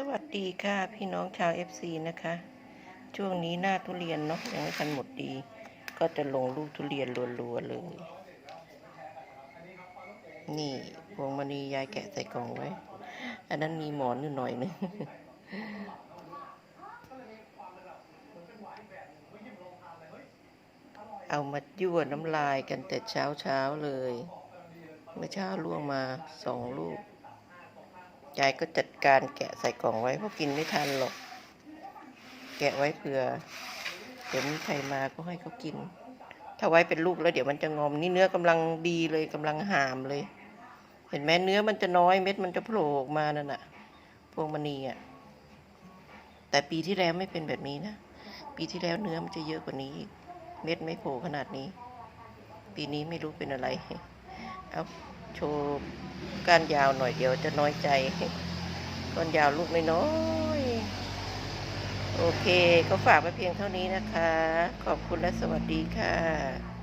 สวัสดีค่ะพี่น้องชาว FC นะคะ ช่วงนี้หน้าทุเรียนเนาะยังไม่ทันหมดดี ก็จะลงลูกทุเรียนรัวๆเลย นี่พวงมณียายแกะใส่กล่องไว้ อันนั้นมีหมอนอยู่หน่อยนึงเอามายั่วน้ำลายกันแต่เช้าเช้าๆเลย เมื่อเช้าล่วงมาสองลูก ยายก็จัดการแกะใส่กล่องไว้เพราะกินไม่ทันหรอก แกะไว้เผื่อเดี๋ยวมีใครมาก็ให้เขากิน ถ้าไว้เป็นลูกแล้วเดี๋ยวมันจะงอมนี่เนื้อกำลังดีเลยกำลังหามเลย เห็นไหมเนื้อมันจะน้อยเม็ดมันจะโผล่ออกมานั่นน่ะ พวงมณีอะ แต่ปีที่แล้วไม่เป็นแบบนี้นะ ปีที่แล้วเนื้อมันจะเยอะกว่านี้ เม็ดไม่โผล่ขนาดนี้ ปีนี้ไม่รู้เป็นอะไร เอา โชว์ก้านยาวหน่อยเดียวจะน้อยใจก้านยาวลูกน้อยโอเค ก็ฝากไว้เพียงเท่านี้นะคะ ขอบคุณและสวัสดีค่ะ